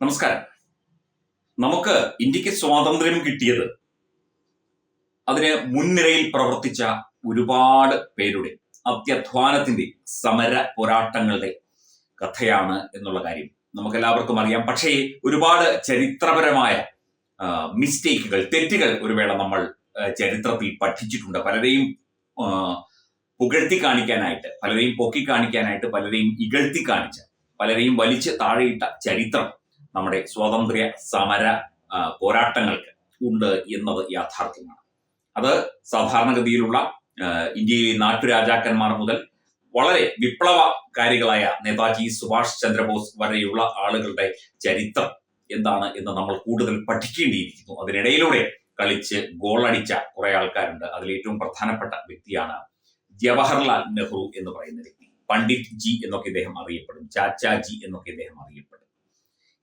നമസ്കാരം. നമുക്ക് ഇന്ത്യയ്ക്ക് സ്വാതന്ത്ര്യം കിട്ടിയത് അതിന് മുൻനിരയിൽ പ്രവർത്തിച്ച ഒരുപാട് പേരുടെ അത്യധ്വാനത്തിന്റെ സമര പോരാട്ടങ്ങളുടെ കഥയാണ് എന്നുള്ള കാര്യം നമുക്ക് എല്ലാവർക്കും അറിയാം. പക്ഷേ ഒരുപാട് ചരിത്രപരമായ മിസ്റ്റേക്കുകൾ തെറ്റുകൾ ഒരു വേള നമ്മൾ ചരിത്രത്തിൽ പഠിച്ചിട്ടുണ്ട്. പലരെയും പുകഴ്ത്തി കാണിക്കാനായിട്ട് പലരെയും പൊക്കി കാണിക്കാനായിട്ട് പലരെയും ഇകഴ്ത്തി കാണിച്ച പലരെയും വലിച്ച് താഴെയിട്ട ചരിത്രം നമ്മുടെ സ്വാതന്ത്ര്യ സമര പോരാട്ടങ്ങൾക്ക് ഉണ്ട് എന്നത് യാഥാർത്ഥ്യമാണ്. അത് സാധാരണഗതിയിലുള്ള ഇന്ത്യയിലെ നാട്ടുരാജാക്കന്മാർ മുതൽ വളരെ വിപ്ലവകാരികളായ നേതാജി സുഭാഷ് ചന്ദ്രബോസ് വരെയുള്ള ആളുകളുടെ ചരിത്രം എന്താണ് എന്ന് നമ്മൾ കൂടുതൽ പഠിക്കേണ്ടിയിരിക്കുന്നു. അതിനിടയിലൂടെ കളിച്ച് ഗോളടിച്ച കുറെ ആൾക്കാരുണ്ട്. അതിൽ ഏറ്റവും പ്രധാനപ്പെട്ട വ്യക്തിയാണ് ജവഹർലാൽ നെഹ്റു എന്ന് പറയുന്ന വ്യക്തി. പണ്ഡിറ്റ് ജി എന്നൊക്കെ ഇദ്ദേഹം അറിയപ്പെടും. ചാച്ചാജി എന്നൊക്കെ ഇദ്ദേഹം അറിയപ്പെടും.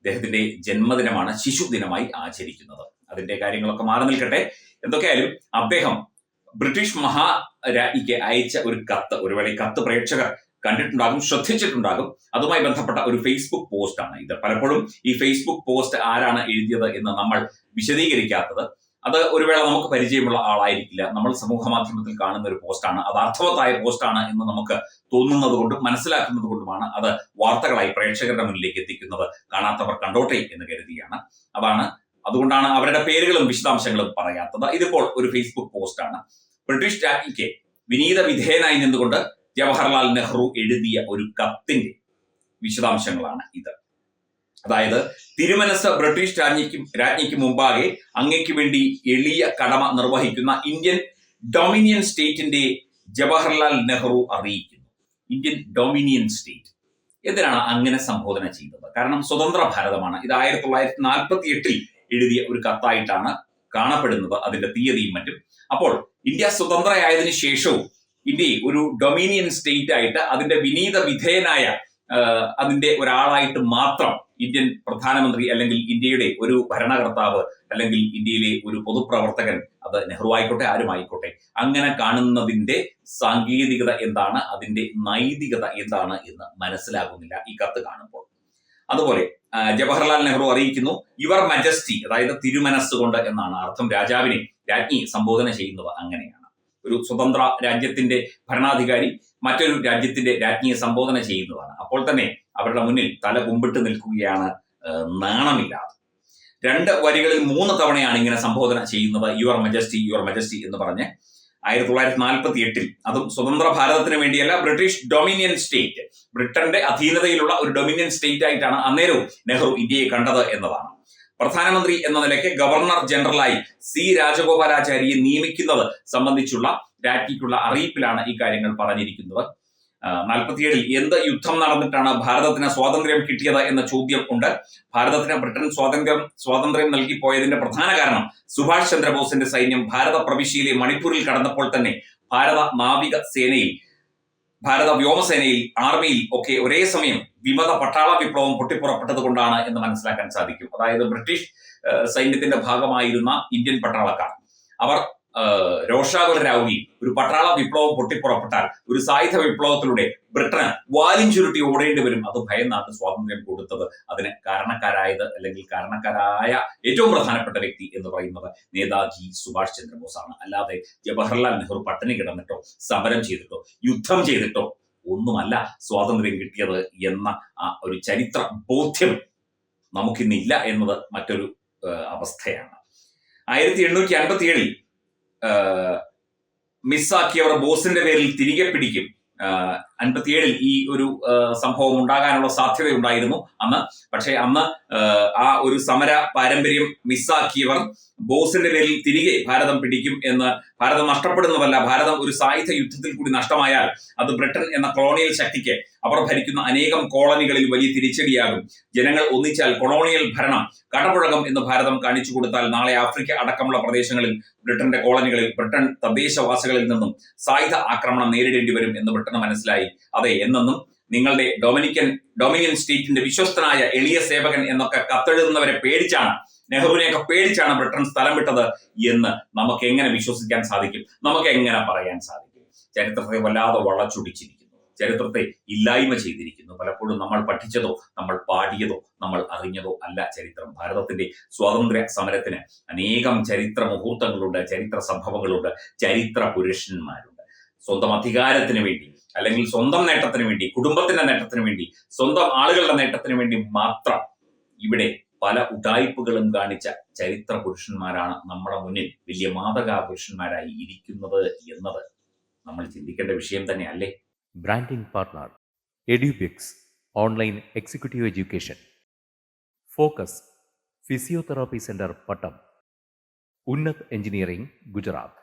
ഇദ്ദേഹത്തിന്റെ ജന്മദിനമാണ് ശിശു ദിനമായി ആചരിക്കുന്നത്. അതിന്റെ കാര്യങ്ങളൊക്കെ മാറി നിൽക്കട്ടെ. എന്തൊക്കെയായാലും അദ്ദേഹം ബ്രിട്ടീഷ് മഹാരാജ്ഞിക്ക് അയച്ച ഒരു കത്ത് ഒരുവേള കത്ത് പ്രേക്ഷകർ കണ്ടിട്ടുണ്ടാകും ശ്രദ്ധിച്ചിട്ടുണ്ടാകും. അതുമായി ബന്ധപ്പെട്ട ഒരു ഫേസ്ബുക്ക് പോസ്റ്റാണ് ഇത്. പലപ്പോഴും ഈ ഫേസ്ബുക്ക് പോസ്റ്റ് ആരാണ് എഴുതിയത് എന്ന് നമ്മൾ വിശദീകരിക്കാത്തത്. അത് ഒരു വേള നമുക്ക് പരിചയമുള്ള ആളായിരിക്കില്ല. നമ്മൾ സമൂഹ മാധ്യമത്തിൽ കാണുന്ന ഒരു പോസ്റ്റാണ് അത് അർത്ഥവത്തായ പോസ്റ്റാണ് എന്ന് നമുക്ക് തോന്നുന്നത് കൊണ്ടും മനസ്സിലാക്കുന്നത് കൊണ്ടുമാണ് അത് വാർത്തകളായി പ്രേക്ഷകരുടെ മുന്നിലേക്ക് എത്തിക്കുന്നത് കാണാത്തവർ കണ്ടോട്ടെ എന്ന് കരുതിയാണ്. അതാണ് അതുകൊണ്ടാണ് അവരുടെ പേരുകളും വിശദാംശങ്ങളും പറയാത്തത്. ഇതിപ്പോൾ ഒരു ഫേസ്ബുക്ക് പോസ്റ്റാണ് ബ്രിട്ടീഷ് രാജ്ഞിക്ക് വിനീത വിധേയനായി നിന്നുകൊണ്ട് ജവഹർലാൽ നെഹ്റു എഴുതിയ ഒരു കത്തിന്റെ വിശദാംശങ്ങളാണ് ഇത്. അതായത് തിരുമനസ് ബ്രിട്ടീഷ് രാജ്ഞിക്കും രാജ്ഞിക്കും മുമ്പാകെ അങ്ങയ്ക്ക് വേണ്ടി എളിയ കടമ നിർവഹിക്കുന്ന ഇന്ത്യൻ ഡൊമിനിയൻ സ്റ്റേറ്റിന്റെ ജവഹർലാൽ നെഹ്റു അറിയിക്കുന്നു. Indian dominion state. എന്തിനാണ് അങ്ങനെ സംബോധന ചെയ്തത്? കാരണം സ്വതന്ത്ര ഭാരതമാണ്. ഇത് ആയിരത്തി തൊള്ളായിരത്തി നാൽപ്പത്തി എട്ടിൽ എഴുതിയ ഒരു കത്തായിട്ടാണ് കാണപ്പെടുന്നത്. അതിന്റെ തീയതിയും മറ്റും. അപ്പോൾ ഇന്ത്യ സ്വതന്ത്രയായതിനു ശേഷവും ഇന്ത്യയെ ഒരു ഡൊമിനിയൻ സ്റ്റേറ്റ് ആയിട്ട് അതിന്റെ വിനീത വിധേയനായ അതിന്റെ ഒരാളായിട്ട് മാത്രം ഇന്ത്യൻ പ്രധാനമന്ത്രി അല്ലെങ്കിൽ ഇന്ത്യയുടെ ഒരു ഭരണകർത്താവ് അല്ലെങ്കിൽ ഇന്ത്യയിലെ ഒരു പൊതുപ്രവർത്തകൻ അത് നെഹ്റു ആയിക്കോട്ടെ ആരും ആയിക്കോട്ടെ. അങ്ങനെ കാണുന്നതിന്റെ സാങ്കേതികത എന്താണ്? അതിന്റെ നൈതികത എന്താണ് എന്ന് മനസ്സിലാകുന്നില്ല ഈ കത്ത് കാണുമ്പോൾ. അതുപോലെ ജവഹർലാൽ നെഹ്റു അറിയിക്കുന്നു യുവർ മജസ്റ്റി അതായത് തിരുമനസ്സുകൊണ്ട് എന്നാണ് അർത്ഥം. രാജാവിനെ രാജ്ഞി സംബോധന ചെയ്യുന്നത് അങ്ങനെയാണ്. ഒരു സ്വതന്ത്ര രാജ്യത്തിന്റെ ഭരണാധികാരി മറ്റൊരു രാജ്യത്തിന്റെ രാജ്ഞിയെ സംബോധന ചെയ്യുന്നതാണ്. അപ്പോൾ തന്നെ അവരുടെ മുന്നിൽ തല കുമ്പിട്ട് നിൽക്കുകയാണ് നാണമില്ലാതെ. രണ്ട് വരികളിൽ മൂന്ന് തവണയാണ് ഇങ്ങനെ സംബോധന ചെയ്യുന്നത്. യുവർ മജസ്റ്റി യുവർ മജസ്റ്റി എന്ന് പറഞ്ഞ് ആയിരത്തി തൊള്ളായിരത്തി നാൽപ്പത്തി എട്ടിൽ അതും സ്വതന്ത്ര ഭാരതത്തിന് വേണ്ടിയല്ല ബ്രിട്ടീഷ് ഡൊമിനിയൻ സ്റ്റേറ്റ്. ബ്രിട്ടന്റെ അധീനതയിലുള്ള ഒരു ഡൊമിനിയൻ സ്റ്റേറ്റ് ആയിട്ടാണ് അന്നേരവും നെഹ്റു ഇന്ത്യയെ കണ്ടത് എന്നതാണ്. പ്രധാനമന്ത്രി എന്ന നിലയ്ക്ക് ഗവർണർ ജനറലായി സി രാജഗോപാലാചാരിയെ നിയമിക്കുന്നത് സംബന്ധിച്ചുള്ള രാജ്ഞിക്കുള്ള അറിയിപ്പിലാണ് ഈ കാര്യങ്ങൾ പറഞ്ഞിരിക്കുന്നത്. നാൽപ്പത്തിയേഴിൽ എന്ത് യുദ്ധം നടന്നിട്ടാണ് ഭാരതത്തിന് സ്വാതന്ത്ര്യം കിട്ടിയത് എന്ന ചോദ്യം ഉണ്ട്. ഭാരതത്തിന് ബ്രിട്ടൻ സ്വാതന്ത്ര്യം സ്വാതന്ത്ര്യം നൽകി പോയതിന്റെ പ്രധാന കാരണം സുഭാഷ് ചന്ദ്രബോസിന്റെ സൈന്യം ഭാരത പ്രവിശ്യയിലെ മണിപ്പൂരിൽ കടന്നപ്പോൾ തന്നെ ഭാരത നാവിക സേനയിൽ ഭാരത വ്യോമസേനയിൽ ആർമിയിൽ ഒക്കെ ഒരേ സമയം വിമത പട്ടാള വിപ്ലവം പൊട്ടിപ്പുറപ്പെട്ടത് കൊണ്ടാണ് എന്ന് മനസ്സിലാക്കാൻ സാധിക്കും. അതായത് ബ്രിട്ടീഷ് സൈന്യത്തിന്റെ ഭാഗമായിരുന്ന ഇന്ത്യൻ പട്ടാളക്കാർ. അവർ രോഷാകുലരാവുകയും ഒരു പട്ടാള വിപ്ലവം പൊട്ടിപ്പുറപ്പെട്ടാൽ ഒരു സായുധ വിപ്ലവത്തിലൂടെ ബ്രിട്ടന് വാലിൻ ചുരുട്ടി ഓടേണ്ടി വരും. അത് ഭയന്നാണ് സ്വാതന്ത്ര്യം കൊടുത്തത്. അതിന് കാരണക്കാരായത് അല്ലെങ്കിൽ കാരണക്കാരായ ഏറ്റവും പ്രധാനപ്പെട്ട വ്യക്തി എന്ന് പറയുന്നത് നേതാജി സുഭാഷ് ചന്ദ്രബോസ് ആണ് അല്ലാതെ ജവഹർലാൽ നെഹ്റു പട്ടിണി കിടന്നിട്ടോ സമരം ചെയ്തിട്ടോ യുദ്ധം ചെയ്തിട്ടോ ഒന്നുമല്ല സ്വാതന്ത്ര്യം കിട്ടിയത് എന്ന ആ ഒരു ചരിത്ര ബോധ്യം നമുക്കിന്നില്ല എന്നത് മറ്റൊരു അവസ്ഥയാണ്. ആയിരത്തി എണ്ണൂറ്റി അൻപത്തി ഏഴിൽ മിസ്സാക്കിയവർ ബോസിന്റെ പേരിൽ തിരികെ പിടിക്കും. അൻപത്തിയേഴിൽ ഈ ഒരു സംഭവം ഉണ്ടാകാനുള്ള സാധ്യതയുണ്ടായിരുന്നു അന്ന്. പക്ഷേ അന്ന് ആ, ഒരു സമര പാരമ്പര്യം മിസ്സാക്കിയവർ ബോസിന്റെ പേരിൽ തിരികെ ഭാരതം പിടിക്കും എന്ന് ഭാരതം നഷ്ടപ്പെടുന്നതല്ല ഭാരതം ഒരു സായുധ യുദ്ധത്തിൽ കൂടി നഷ്ടമായാൽ അത് ബ്രിട്ടൻ എന്ന കൊളോണിയൽ ശക്തിക്ക് അവർ ഭരിക്കുന്ന അനേകം കോളനികളിൽ വലിയ തിരിച്ചടിയാകും. ജനങ്ങൾ ഒന്നിച്ചാൽ കൊളോണിയൽ ഭരണം കടപുഴകം എന്ന് ഭാരതം കാണിച്ചു കൊടുത്താൽ നാളെ ആഫ്രിക്ക അടക്കമുള്ള പ്രദേശങ്ങളിൽ ബ്രിട്ടന്റെ കോളനികളിൽ ബ്രിട്ടൻ തദ്ദേശവാസികളിൽ നിന്നും സായുധ ആക്രമണം നേരിടേണ്ടി വരും എന്ന് ബ്രിട്ടന് മനസ്സിലായി. അതെ എന്നെന്നും നിങ്ങളുടെ ഡൊമിനിക്കൻ ഡൊമിനിയൻ സ്റ്റേറ്റിന്റെ വിശ്വസ്തനായ എളിയ സേവകൻ എന്നൊക്കെ കത്തെഴുതുന്നവരെ പേടിച്ചാണ് നെഹ്റുവിനെയൊക്കെ പേടിച്ചാണ് ബ്രിട്ടൻ സ്ഥലം വിട്ടത് എന്ന് നമുക്ക് എങ്ങനെ വിശ്വസിക്കാൻ സാധിക്കും? നമുക്ക് എങ്ങനെ പറയാൻ സാധിക്കും? ചരിത്രത്തെ വല്ലാതെ വളച്ചൊടിച്ചിരിക്കുന്നു. ചരിത്രത്തെ ഇല്ലായ്മ ചെയ്തിരിക്കുന്നു. പലപ്പോഴും നമ്മൾ പഠിച്ചതോ നമ്മൾ പാടിയതോ നമ്മൾ അറിഞ്ഞതോ അല്ല ചരിത്രം. ഭാരതത്തിന്റെ സ്വാതന്ത്ര്യ സമരത്തിന് അനേകം ചരിത്ര മുഹൂർത്തങ്ങളുണ്ട് ചരിത്ര സംഭവങ്ങളുണ്ട് ചരിത്ര പുരുഷന്മാരുണ്ട്. സ്വന്തം അധികാരത്തിന് വേണ്ടി അല്ലെങ്കിൽ സ്വന്തം നേട്ടത്തിന് വേണ്ടി കുടുംബത്തിന്റെ നേട്ടത്തിന് വേണ്ടി സ്വന്തം ആളുകളുടെ നേട്ടത്തിന് വേണ്ടി മാത്രം ഇവിടെ പല ഉടായ്പകളും കാണിച്ച ചരിത്ര പുരുഷന്മാരാണ് നമ്മുടെ മുന്നിൽ വലിയ മാതകാ പുരുഷന്മാരായി ഇരിക്കുന്നത് എന്നത് നമ്മൾ ചിന്തിക്കേണ്ട വിഷയം തന്നെ അല്ലേ branding partner Edubix online executive education focus physiotherapy centre Pattom Unnath engineering partner